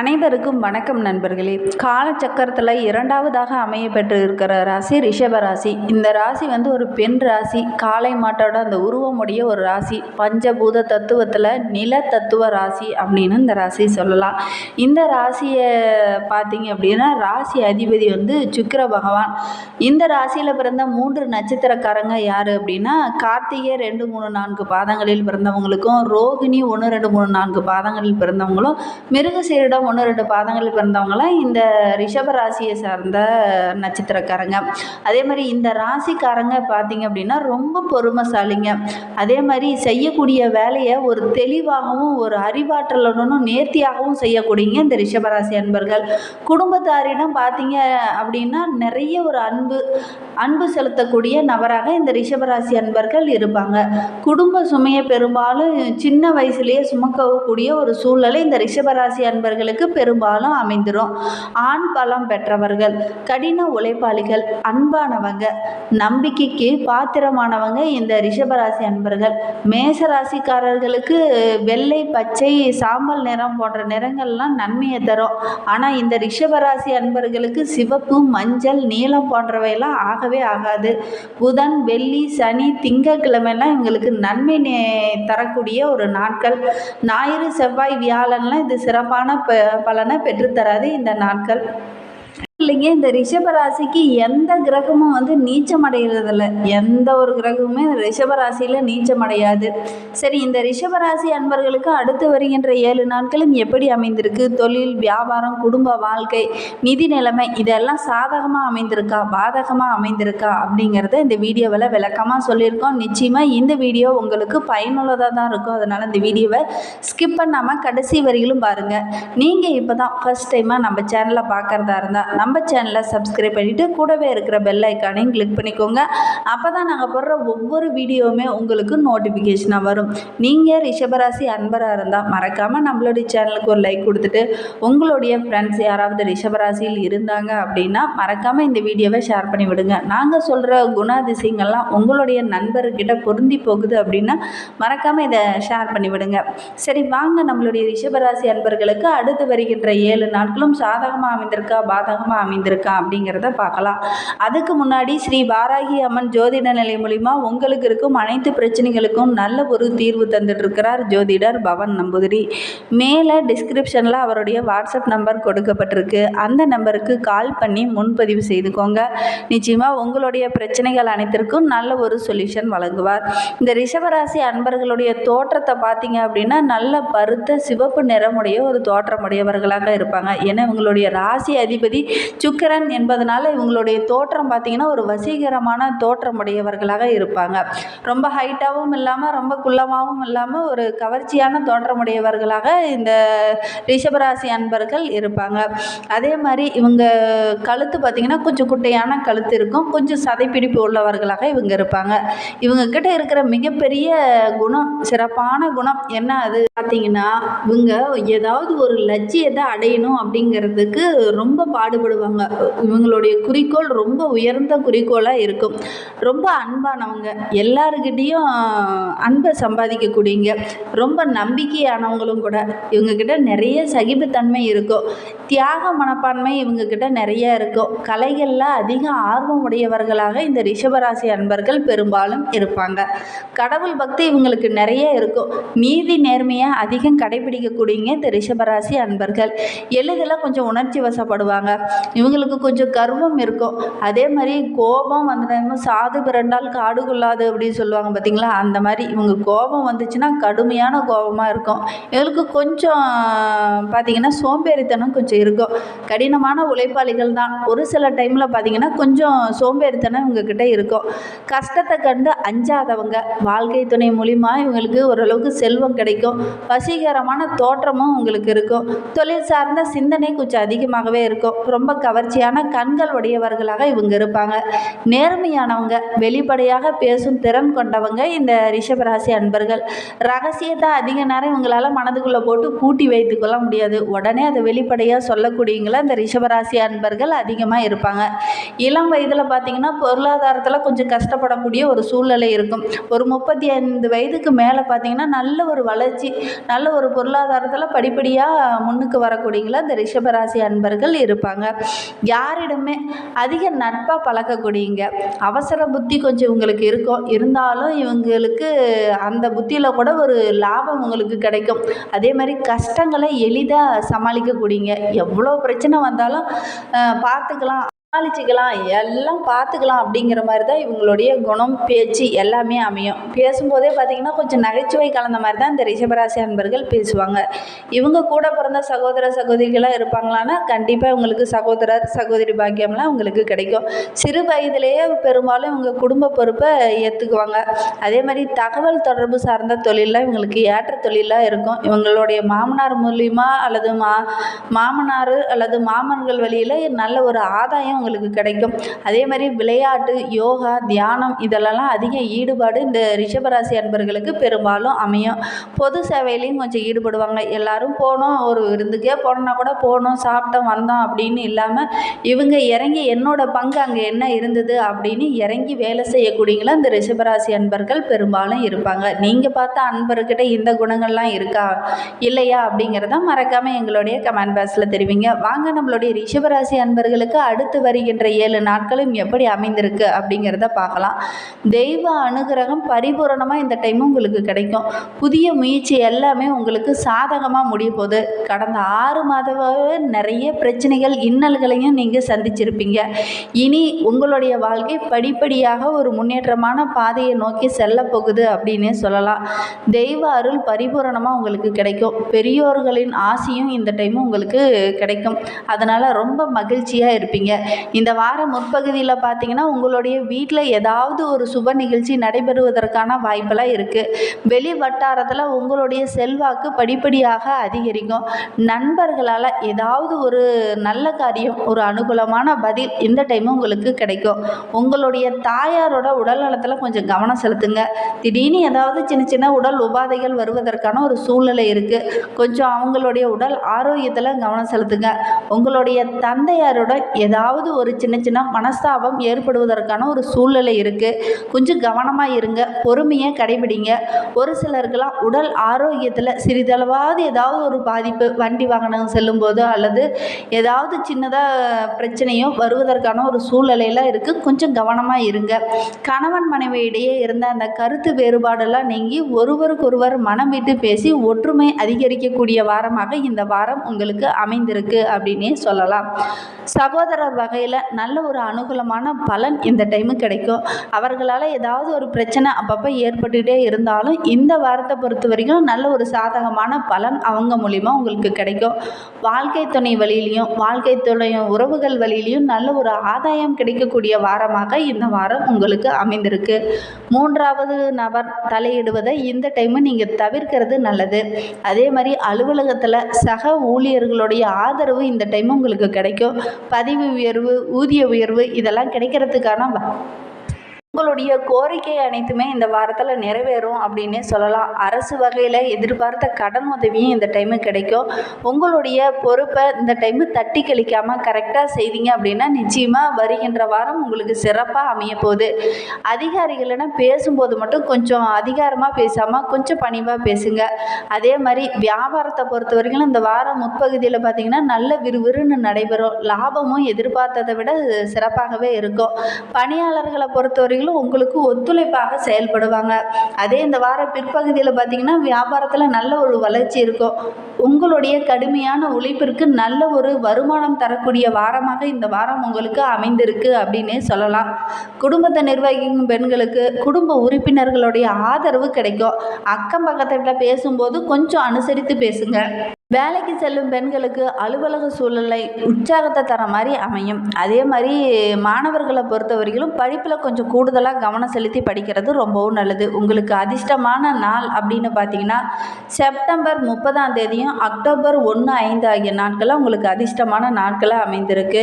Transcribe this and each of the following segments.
அனைவருக்கும் வணக்கம் நண்பர்களே. காலச்சக்கரத்தில் இரண்டாவதாக அமைய பெற்று இருக்கிற ராசி ரிஷப ராசி. இந்த ராசி வந்து ஒரு பெண் ராசி. காளை மாட்டோட அந்த உருவமுடைய ஒரு ராசி. பஞ்சபூத தத்துவத்தில் நில தத்துவ ராசி அப்படின்னு இந்த ராசி சொல்லலாம். இந்த ராசியை பார்த்தீங்க அப்படின்னா ராசி அதிபதி வந்து சுக்கர பகவான். இந்த ராசியில் பிறந்த மூன்று நட்சத்திரக்காரங்க யார் அப்படின்னா கார்த்திகை ரெண்டு மூணு நான்கு பாதங்களில் பிறந்தவங்களுக்கும் ரோகிணி ஒன்று ரெண்டு மூணு நான்கு பாதங்களில் பிறந்தவங்களும் மிருகசீரிடம் ஒன்று ரெண்டு பாதங்கள் பிறந்தவங்களாம் இந்த ரிஷப ராசியை சார்ந்த நட்சத்திரக்காரங்க. அதே மாதிரி இந்த ராசிக்காரங்க பார்த்தீங்க அப்படின்னா ரொம்ப பொறுமைசாலிங்க. அதே மாதிரி செய்யக்கூடிய வேலையை ஒரு தெளிவாகவும் ஒரு அறிவாற்றலுடனும் நேர்த்தியாகவும் செய்யக்கூடியங்க இந்த ரிஷபராசி அன்பர்கள். குடும்பத்தாரிடம் பார்த்தீங்க அப்படின்னா நிறைய ஒரு அன்பு அன்பு செலுத்தக்கூடிய நபராக இந்த ரிஷபராசி அன்பர்கள் இருப்பாங்க. குடும்ப சுமையை பெரும்பாலும் சின்ன வயசுலேயே சுமக்கக்கூடிய ஒரு சூழ்நிலை இந்த ரிஷபராசி அன்பர்களுக்கு பெரும்பாலும் அமைந்துடும் ஆண் பலம் பெற்றவர்கள் கடின உழைப்பாளிகள் அன்பானவங்க நம்பிக்கைக்கு பாத்திரமானவங்க இந்த ரிஷபராசி அன்பர்கள். மேசராசிக்காரர்களுக்கு வெள்ளை பச்சை சாம்பல் நிறம் போன்ற நிறங்கள்லாம் நன்மையை தரும். ஆனால் இந்த ரிஷபராசி அன்பர்களுக்கு சிவப்பு மஞ்சள் நீலம் போன்றவையெல்லாம் ஆகவே ஆகாது. புதன் வெள்ளி சனி திங்கக்கிழமைலாம் இவங்களுக்கு நன்மை தரக்கூடிய ஒரு நாட்கள். ஞாயிறு செவ்வாய் வியாழன்லாம் இது சிறப்பான பலனை பெற்றுத்தராது இந்த நாட்கள். இல்லைங்க இந்த ரிஷப ராசிக்கு எந்த கிரகமும் வந்து நீச்சம் அடைகிறதில்ல எந்த ஒரு கிரகமுமே ரிஷப ராசியில் நீச்சம் அடையாது சரி இந்த ரிஷப ராசி அன்பர்களுக்கு அடுத்து வருகின்ற ஏழு நாட்களும் எப்படி அமைந்திருக்கு? தொழில் வியாபாரம் குடும்ப வாழ்க்கை நிதி நிலைமை இதெல்லாம் சாதகமாக அமைந்திருக்கா? பாதகமாக அமைந்திருக்கா? அப்படிங்கிறத இந்த வீடியோவில் விளக்கமாக சொல்லியிருக்கோம். நிச்சயமாக இந்த வீடியோ உங்களுக்கு பயனுள்ளதாக தான் இருக்கும். அதனால் இந்த வீடியோவை ஸ்கிப் பண்ணாமல் கடைசி வரையிலும் பாருங்கள் நீங்கள் இப்போ தான் ஃபஸ்ட் டைமாக நம்ம சேனலை பார்க்குறதா இருந்தால் நம்ம சேனலை சப்ஸ்கிரைப் பண்ணிவிட்டு கூடவே இருக்கிற பெல் ஐக்கானையும் கிளிக் பண்ணிக்கோங்க. அப்போ தான் நாங்கள் போடுற ஒவ்வொரு வீடியோவுமே உங்களுக்கு நோட்டிஃபிகேஷனாக வரும். நீங்கள் ரிஷபராசி அன்பராக இருந்தால் மறக்காமல் நம்மளுடைய சேனலுக்கு ஒரு லைக் கொடுத்துட்டு உங்களுடைய ஃப்ரெண்ட்ஸ் யாராவது ரிஷபராசியில் இருந்தாங்க அப்படின்னா மறக்காமல் இந்த வீடியோவை ஷேர் பண்ணி விடுங்க. நாங்கள் சொல்கிற குணாதிசயங்கள்லாம் உங்களுடைய நண்பர்கிட்ட பொருந்தி போகுது அப்படின்னா மறக்காமல் இதை ஷேர் பண்ணி விடுங்க. சரி வாங்க நம்மளுடைய ரிஷபராசி அன்பர்களுக்கு அடுத்து வருகின்ற ஏழு நாட்களும் சாதகமாக அமைந்திருக்கா பாதகமாக அமைந்திருக்கா அப்படிங்கிறத பார்க்கலாம். அதுக்கு முன்னாடி ஸ்ரீ வாராகி அம்மன் ஜோதிட நிலை மூலிமா உங்களுக்கு இருக்கும் அனைத்து பிரச்சனைகளுக்கும் நல்ல ஒரு தீர்வு தந்துட்டுருக்கிறார் ஜோதிடர் பவன் நம்பூதிரி. மேலே டிஸ்கிரிப்ஷனில் அவருடைய வாட்ஸ்அப் நம்பர் கொடுக்கப்பட்டிருக்கு. அந்த நம்பருக்கு கால் பண்ணி முன்பதிவு செய்துக்கோங்க. நிச்சயமாக உங்களுடைய பிரச்சனைகள் அனைத்திற்கும் நல்ல ஒரு சொல்யூஷன் வழங்குவார். இந்த ரிஷபராசி அன்பர்களுடைய தோற்றத்தை பார்த்தீங்க அப்படின்னா நல்ல பருத்த சிவப்பு நிறமுடைய ஒரு தோற்றமுடையவர்களாக இருப்பாங்க. ஏன்னா இவங்களுடைய ராசி அதிபதி சுக்கிரன் என்பதனால இவங்களுடைய தோற்றம் பார்த்தீங்கன்னா ஒரு வசீகரமான தோற்றமுடையவர்களாக இருப்பாங்க. ரொம்ப ஹைட்டாகவும் இல்லாமல் ரொம்ப குள்ளமாகவும் இல்லாமல் ஒரு கவர்ச்சியான தோற்றமுடையவர்களாக இந்த ரிஷபராசி அன்பர்கள் இருப்பாங்க. அதே மாதிரி இவங்க கழுத்து பார்த்திங்கன்னா கொஞ்சம் குட்டையான கழுத்து இருக்கும். கொஞ்சம் சதைப்பிடிப்பு உள்ளவர்களாக இவங்க இருப்பாங்க. இவங்க கிட்ட இருக்கிற மிகப்பெரிய குணம் சிறப்பான குணம் என்ன அது? பார்த்தீங்கன்னா இவங்க ஏதாவது ஒரு லட்சியத்தை அடையணும் அப்படிங்கிறதுக்கு ரொம்ப பாடுபடுவாங்க. இவங்களுடைய குறிக்கோள் ரொம்ப உயர்ந்த குறிக்கோளாக இருக்கும். ரொம்ப அன்பானவங்க. எல்லாருக்கிட்டேயும் அன்பை சம்பாதிக்கக்கூடியங்க ரொம்ப நம்பிக்கையானவங்களும் கூட. இவங்கக்கிட்ட நிறைய சகிப்புத்தன்மை இருக்கும். தியாக மனப்பான்மை இவங்கக்கிட்ட நிறைய இருக்கும். கலைகளில் அதிக ஆர்வம் உடையவர்களாக இந்த ரிஷபராசி அன்பர்கள் பெரும்பாலும் இருப்பாங்க. கடவுள் பக்தி இவங்களுக்கு நிறைய இருக்கும். நீதி நேர்மையை அதிகம் கடைபிடிக்கக்கூடியங்க இந்த ரிஷபராசி அன்பர்கள். எளிதில் கொஞ்சம் உணர்ச்சி வசப்படுவாங்க. இவங்களுக்கு கொஞ்சம் கர்வம் இருக்கும். அதே மாதிரி கோபம் வந்துட்டாங்க சாது பிறண்டால் காடு கொள்ளாது அப்படின்னு சொல்லுவாங்க பார்த்தீங்களா அந்த மாதிரி இவங்க கோபம் வந்துச்சுன்னா கடுமையான கோபமாக இருக்கும். இவங்களுக்கு கொஞ்சம் பார்த்தீங்கன்னா சோம்பேறித்தனம் கொஞ்சம் இருக்கும். கடினமான உழைப்பாளிகள் தான். ஒரு சில டைமில் பார்த்தீங்கன்னா கொஞ்சம் சோம்பேறித்தனம் இவங்கக்கிட்ட இருக்கும். கஷ்டத்தை கண்டு அஞ்சாதவங்க. வாழ்க்கை துணை மூலிமா இவங்களுக்கு ஓரளவுக்கு செல்வம் கிடைக்கும். வசீகரமான தோற்றமும் உங்களுக்கு இருக்கும். தொழில் சார்ந்த சிந்தனை கொஞ்சம் அதிகமாகவே இருக்கும். ரொம்ப கவர்ச்சியான கண்கள் உடையவர்களாக இவங்க இருப்பாங்க. நேர்மையானவங்க வெளிப்படையாக பேசும் திறன் கொண்டவங்க இந்த ரிஷபராசி அன்பர்கள். ரகசியத்தை அதிக நேரம் இவங்களால மனதுக்குள்ளே போட்டு கூட்டி வைத்துக்கொள்ள முடியாது. உடனே அதை வெளிப்படையாக சொல்லக்கூடியவங்கள இந்த ரிஷபராசி அன்பர்கள் அதிகமாக இருப்பாங்க. இளம் வயதில் பார்த்தீங்கன்னா பொருளாதாரத்தில் கொஞ்சம் கஷ்டப்படக்கூடிய ஒரு சூழ்நிலை இருக்கும். ஒரு முப்பத்தி ஐந்து வயதுக்கு மேலே பார்த்தீங்கன்னா நல்ல ஒரு வளர்ச்சி நல்ல ஒரு பொருளாதாரத்தில் படிப்படியாக முன்னுக்கு வரக்கூடியங்கள இந்த ரிஷபராசி அன்பர்கள் இருப்பாங்க. யாரிடமே அதிக நட்பாக பழக்கக்கூடியங்க அவசர புத்தி கொஞ்சம் இவங்களுக்கு இருக்கும் இருந்தாலும் இவங்களுக்கு அந்த புத்தியில் கூட ஒரு லாபம் உங்களுக்கு கிடைக்கும். அதே மாதிரி கஷ்டங்களை எளிதாக சமாளிக்கக்கூடியங்க. எவ்வளோ பிரச்சனை வந்தாலும் பார்த்துக்கலாம். சமாளிச்சிக்கலாம் எல்லாம் பார்த்துக்கலாம் அப்படிங்கிற மாதிரி தான் இவங்களுடைய குணம் பேச்சு எல்லாமே அமையும். பேசும்போதே பார்த்திங்கன்னா கொஞ்சம் நகைச்சுவை கலந்த மாதிரி தான் இந்த ரிஷபராசி அன்பர்கள் பேசுவாங்க. இவங்க கூட பிறந்த சகோதர சகோதரிகளாக இருப்பாங்களான்னா கண்டிப்பாக இவங்களுக்கு சகோதரர் சகோதரி பாக்கியம்லாம் உங்களுக்கு கிடைக்கும். சிறு வயதிலேயே பெரும்பாலும் இவங்க குடும்ப பொறுப்பை ஏற்றுக்குவாங்க அதே மாதிரி தகவல் தொடர்பு சார்ந்த தொழிலெலாம் இவங்களுக்கு ஏற்ற தொழிலாக இருக்கும். இவங்களுடைய மாமனார் மூலியமாக அல்லது மா மாமனார் அல்லது மாமன்கள் வழியில் நல்ல ஒரு ஆதாயம் அவங்களுக்கு கிடைக்கும். அதே மாதிரி விளையாட்டு யோகா தியானம் இதெல்லாம் அதிக ஈடுபாடு இந்த ரிஷபராசி அன்பர்களுக்கு பெரும்பாலும் அமையும். பொது சேவையிலையும் கொஞ்சம் ஈடுபடுவாங்க. எல்லாரும் போனோம் ஒரு விருந்துக்கே போனோம்னா கூட போனோம் சாப்பிட்டோம் வந்தோம் அப்படின்னு இல்லாமல் இவங்க இறங்கி என்னோட பங்கு அங்கே என்ன இருந்தது அப்படின்னு இறங்கி வேலை செய்யக்கூடியங்களா இந்த ரிஷபராசி அன்பர்கள் பெரும்பாலும் இருப்பாங்க. நீங்கள் பார்த்த அன்பர்கிட்ட இந்த குணங்கள்லாம் இருக்கா இல்லையா அப்படிங்கிறத மறக்காமல் எங்களுடைய கமெண்ட் பாக்ஸில் தெரிவிங்க. வாங்க நம்மளுடைய ரிஷபராசி அன்பர்களுக்கு அடுத்து வருகின்ற ஏழு நாட்களும் எப்படி அமைந்திருக்கு அப்படிங்கிறத பார்க்கலாம். தெய்வ அனுகிரகம் பரிபூரணமாக இந்த டைம் உங்களுக்கு கிடைக்கும். புதிய முயற்சி எல்லாமே உங்களுக்கு சாதகமாக முடிய போகுது. கடந்த ஆறு மாதமாகவே நிறைய பிரச்சனைகள் இன்னல்களையும் நீங்கள் சந்திச்சிருப்பீங்க. இனி உங்களுடைய வாழ்க்கை படிப்படியாக ஒரு முன்னேற்றமான பாதையை நோக்கி செல்ல போகுது அப்படின்னே சொல்லலாம். தெய்வ அருள் பரிபூரணமாக உங்களுக்கு கிடைக்கும். பெரியோர்களின் ஆசையும் இந்த டைம் உங்களுக்கு கிடைக்கும். அதனால் ரொம்ப மகிழ்ச்சியாக இருப்பீங்க. இந்த வார முற்பகுதியில் பார்த்தீங்கன்னா உங்களுடைய வீட்டில் ஏதாவது ஒரு சுப நிகழ்ச்சி நடைபெறுவதற்கான வாய்ப்பெல்லாம் இருக்குது வெளி வட்டாரத்தில் உங்களுடைய செல்வாக்கு படிப்படியாக அதிகரிக்கும். நண்பர்களால் ஏதாவது ஒரு நல்ல காரியம் ஒரு அனுகூலமான பதில் இந்த டைம் உங்களுக்கு கிடைக்கும். உங்களுடைய தாயாரோட உடல் நலத்தில் கொஞ்சம் கவனம் செலுத்துங்க. திடீர்னு ஏதாவது சின்ன சின்ன உடல் உபாதைகள் வருவதற்கான ஒரு சூழ்நிலை இருக்குது கொஞ்சம் அவங்களுடைய உடல் ஆரோக்கியத்தில் கவனம் செலுத்துங்க. உங்களுடைய தந்தையாரோட ஏதாவது ஒரு சின்ன சின்ன மனஸ்தாபம் ஏற்படுவதற்கான ஒரு சூழ்நிலை இருக்குது கொஞ்சம் கவனமாக இருங்க. பொறுமையை கடைபிடிங்க. ஒரு சிலருக்கெல்லாம் உடல் ஆரோக்கியத்தில் சிறிதளவாவது ஏதாவது ஒரு பாதிப்பு வண்டி வாகனம் செல்லும்போதோ அல்லது ஏதாவது சின்னதாக பிரச்சனையோ வருவதற்கான ஒரு சூழ்நிலையெல்லாம் இருக்குது கொஞ்சம் கவனமாக இருங்க. கணவன் மனைவி இடையே இருந்த அந்த கருத்து வேறுபாடெல்லாம் நீங்கி ஒருவருக்கொருவர் மனம் விட்டு பேசி ஒற்றுமை அதிகரிக்கக்கூடிய வாரமாக இந்த வாரம் உங்களுக்கு அமைந்திருக்கு அப்படின்னே சொல்லலாம். சகோதரர் வகை வகையில் நல்ல ஒரு அனுகூலமான பலன் இந்த டைமு கிடைக்கும். அவர்களால் ஏதாவது ஒரு பிரச்சனை அப்பப்போ ஏற்பட்டுகிட்டே இருந்தாலும் இந்த வாரத்தை பொறுத்த வரைக்கும் நல்ல ஒரு சாதகமான பலன் அவங்க மூலிமா உங்களுக்கு கிடைக்கும். வாழ்க்கை துணை வழியிலையும் வாழ்க்கை துணை உறவுகள் வழியிலையும் நல்ல ஒரு ஆதாயம் கிடைக்கக்கூடிய வாரமாக இந்த வாரம் உங்களுக்கு அமைந்திருக்கு. மூன்றாவது நபர் தலையிடுவதை இந்த டைமு நீங்கள் தவிர்க்கிறது நல்லது. அதே மாதிரி அலுவலகத்தில் சக ஊழியர்களுடைய ஆதரவு இந்த டைம் உங்களுக்கு கிடைக்கும். பதிவு உயர்வு ஊதிய உயர்வு இதெல்லாம் கிடைக்கிறதுக்கான வ- உங்களுடைய கோரிக்கை அனைத்துமே இந்த வாரத்தில் நிறைவேறும் அப்படின்னே சொல்லலாம். அரசு வகையில் எதிர்பார்த்த கடன் உதவியும் இந்த டைமு கிடைக்கும். உங்களுடைய பொறுப்பை இந்த டைமு தட்டி கழிக்காமல் கரெக்டாக செய்தீங்க அப்படின்னா நிச்சயமாக வருகின்ற வாரம் உங்களுக்கு சிறப்பாக அமைய போகுது. அதிகாரிகளிடம் பேசும்போது மட்டும் கொஞ்சம் அதிகாரமாக பேசாமல் கொஞ்சம் பணிவாக பேசுங்க. அதே மாதிரி வியாபாரத்தை பொறுத்த வரைக்கும் இந்த வாரம் முற்பகுதியில் பார்த்தீங்கன்னா நல்ல விறுவிறுன்னு நடைபெறும். லாபமும் எதிர்பார்த்ததை விட சிறப்பாகவே இருக்கும். பணியாளர்களை பொறுத்த வரைக்கும் உங்களுக்கு ஒத்துழைப்பாக செயல்படுவாங்க. அதே இந்த வார பிற்பகுதியில் பார்த்தீங்கன்னா வியாபாரத்தில் நல்ல ஒரு வளர்ச்சி இருக்கும். உங்களுடைய கடுமையான உழைப்பிற்கு நல்ல ஒரு வருமானம் தரக்கூடிய வாரமாக இந்த வாரம் உங்களுக்கு அமைந்திருக்கு அப்படின்னே சொல்லலாம். குடும்பத்தை நிர்வகிக்கும் பெண்களுக்கு குடும்ப உறுப்பினர்களுடைய ஆதரவு கிடைக்கும். அக்கம் பக்கத்தில் பேசும்போது கொஞ்சம் அனுசரித்து பேசுங்க. வேலைக்கு செல்லும் பெண்களுக்கு அலுவலக சூழ்நிலை உற்சாகத்தை தர மாதிரி அமையும். அதே மாதிரி மாணவர்களை பொறுத்தவரையிலும் படிப்பில் கொஞ்சம் கூடுதலாக கவனம் செலுத்தி படிக்கிறது ரொம்பவும் நல்லது. உங்களுக்கு அதிர்ஷ்டமான நாள் அப்படின்னு பார்த்தீங்கன்னா செப்டம்பர் முப்பதாம் தேதியும் அக்டோபர் ஒன்று ஐந்து ஆகிய நாட்களாக உங்களுக்கு அதிர்ஷ்டமான நாட்களாக அமைந்திருக்கு.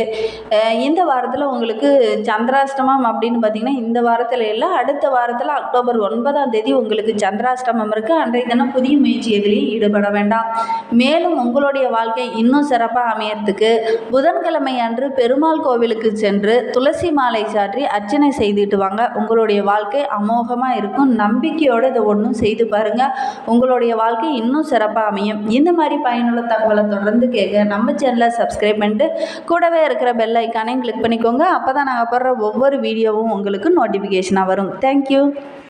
இந்த வாரத்தில் உங்களுக்கு சந்திராஷ்டமம் அப்படின்னு பார்த்தீங்கன்னா இந்த வாரத்தில் இல்லை அடுத்த வாரத்தில் அக்டோபர் ஒன்பதாம் தேதி உங்களுக்கு சந்திராஷ்டமம் இருக்குது அன்றைய தினம் புதிய முயற்சி எதிலையும் ஈடுபட வேண்டாம். மேலும் உங்களுடைய வாழ்க்கை இன்னும் சிறப்பாக அமையறதுக்கு புதன்கிழமை அன்று பெருமாள் கோவிலுக்கு சென்று துளசி மாலை சாற்றி அர்ச்சனை செய்துட்டு வாங்க. உங்களுடைய வாழ்க்கை அமோகமாக இருக்கும். நம்பிக்கையோடு இதை ஒன்றும் செய்து பாருங்கள் உங்களுடைய வாழ்க்கை இன்னும் சிறப்பாக அமையும். இந்த மாதிரி பயனுள்ள தகவலை தொடர்ந்து கேட்க நம்ம சேனலை சப்ஸ்கிரைப் பண்ணிட்டு கூடவே இருக்கிற பெல் ஐக்கானையும் கிளிக் பண்ணிக்கோங்க. அப்போ தான் நாங்கள் போடுற ஒவ்வொரு வீடியோவும் உங்களுக்கு நோட்டிஃபிகேஷனாக வரும். தேங்க்யூ